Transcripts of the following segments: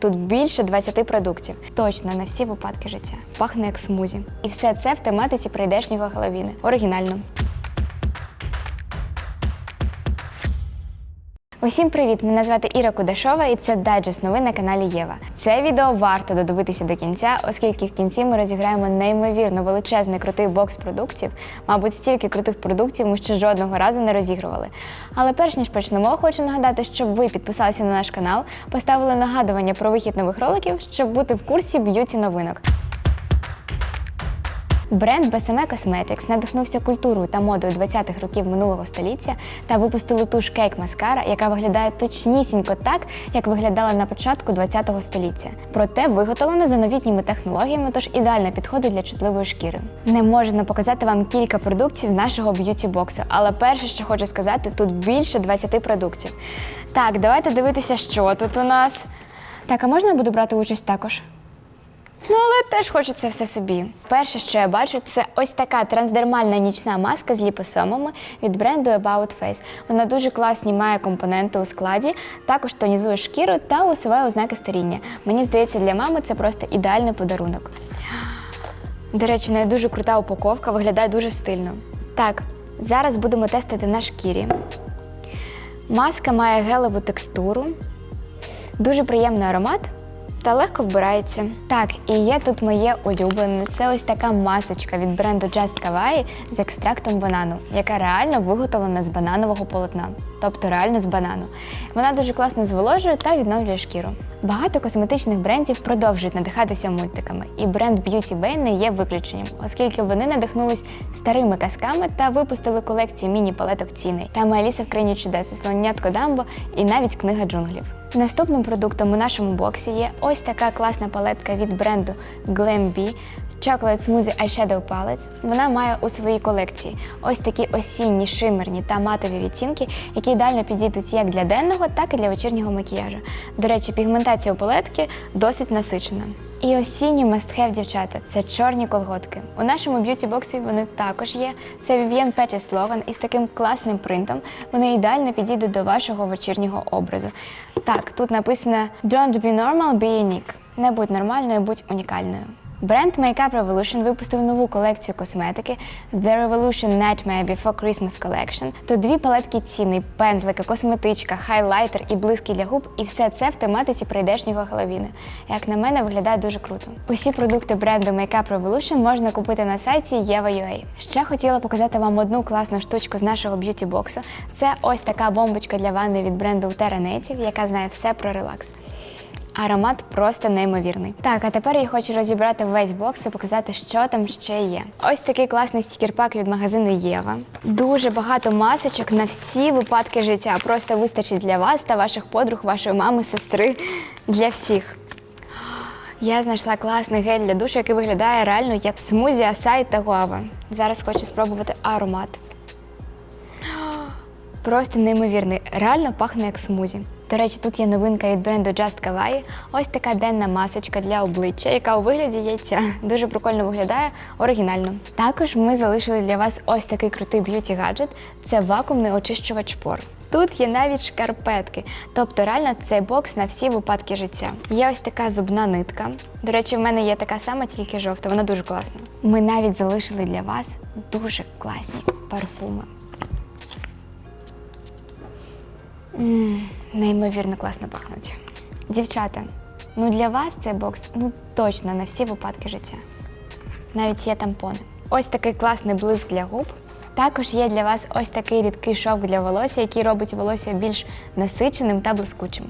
Тут більше 20 продуктів, точно на всі випадки життя. Пахне як смузі. І все це в тематиці прийдешнього Хеллоуіну. Оригінально. Усім привіт! Мене звати Іра Кудашова, і це дайджест новин на каналі Єва. Це відео варто додивитися до кінця, оскільки в кінці ми розіграємо неймовірно величезний крутий бокс продуктів. Мабуть, стільки крутих продуктів ми ще жодного разу не розігрували. Але перш ніж почнемо, хочу нагадати, щоб ви підписалися на наш канал, поставили нагадування про вихід нових роликів, щоб бути в курсі б'юті новинок. Бренд BSM Cosmetics надихнувся культурою та модою 20-х років минулого століття та випустили туш Cake Mascara, яка виглядає точнісінько так, як виглядала на початку 20-го століття. Проте виготовлена за новітніми технологіями, тож ідеально підходить для чутливої шкіри. Не можна показати вам кілька продуктів з нашого б'юті боксу, але перше, що хочу сказати, тут більше 20 продуктів. Так, давайте дивитися, що тут у нас. Так, а можна я буду брати участь також? Ну, але теж хочеться все собі. Перше, що я бачу, це ось така трансдермальна нічна маска з ліпосомами від бренду About Face. Вона дуже класні має компоненти у складі, також тонізує шкіру та усуває ознаки старіння. Мені здається, для мами це просто ідеальний подарунок. До речі, неї дуже крута упаковка, виглядає дуже стильно. Так, зараз будемо тестити на шкірі. Маска має гелеву текстуру, дуже приємний аромат та легко вбирається. Так, і є тут моє улюблене. Це ось така масочка від бренду Just Kawaii з екстрактом банану, яка реально виготовлена з бананового полотна, тобто реально з банану. Вона дуже класно зволожує та відновлює шкіру. Багато косметичних брендів продовжують надихатися мультиками, і бренд Beauty Bay не є виключенням, оскільки вони надихнулись старими казками та випустили колекцію міні-палеток тіней. Там Аліса в країні чудес, слонятко Дамбо і навіть книга джунглів. Наступним продуктом у нашому боксі є ось така класна палетка від бренду Glam Bee Chocolate Smoothie Eyeshadow Palette. Вона має у своїй колекції ось такі осінні, шимерні та матові відтінки, які ідеально підійдуть як для денного, так і для вечірнього макіяжу. До речі, пігментація у палетки досить насичена. І осінні мастхев дівчата це чорні колготки. У нашому б'юті боксі вони також є. Це Vivienne Petty Slogan із таким класним принтом. Вони ідеально підійдуть до вашого вечірнього образу. Так, тут написано Don't be normal, be unique. Не будь нормальною, будь унікальною. Бренд Makeup Revolution випустив нову колекцію косметики The Revolution Nightmare Before Christmas Collection. Тут дві палетки ціни, пензлики, косметичка, хайлайтер і блиски для губ. І все це в тематиці прийдешнього Хеллоуіну. Як на мене, виглядає дуже круто. Усі продукти бренду Makeup Revolution можна купити на сайті Eva.ua. Ще хотіла показати вам одну класну штучку з нашого б'юті боксу. Це ось така бомбочка для ванни від бренду Terra Native, яка знає все про релакс. Аромат просто неймовірний. Так, а тепер я хочу розібрати весь бокс і показати, що там ще є. Ось такий класний стікер-пак від магазину Єва. Дуже багато масочок на всі випадки життя. Просто вистачить для вас та ваших подруг, вашої мами, сестри, для всіх. Я знайшла класний гель для душу, який виглядає реально як смузі, асай та гуава. Зараз хочу спробувати аромат. Просто неймовірний, реально пахне як смузі. До речі, тут є новинка від бренду Just Kawaii. Ось така денна масочка для обличчя, яка у вигляді яйця. Дуже прикольно виглядає, оригінально. Також ми залишили для вас ось такий крутий б'юті гаджет. Це вакуумний очищувач пор. Тут є навіть шкарпетки, тобто реально цей бокс на всі випадки життя. Є ось така зубна нитка. До речі, в мене є така сама, тільки жовта. Вона дуже класна. Ми навіть залишили для вас дуже класні парфуми. М, Неймовірно класно пахнуть. Дівчата, ну для вас цей бокс ну точно на всі випадки життя. Навіть є тампони. Ось такий класний блиск для губ. Також є для вас ось такий рідкий шовк для волосся, який робить волосся більш насиченим та блискучим.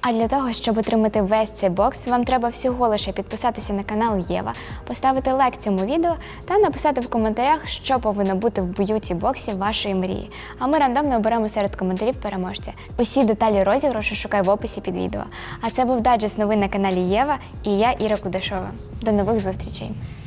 А для того, щоб отримати весь цей бокс, вам треба всього лише підписатися на канал Єва, поставити лайк цьому відео та написати в коментарях, що повинно бути в б'юті боксі вашої мрії. А ми рандомно оберемо серед коментарів переможця. Усі деталі розіграшу шукай в описі під відео. А це був дайджест новин на каналі Єва і я Іра Кудашова. До нових зустрічей!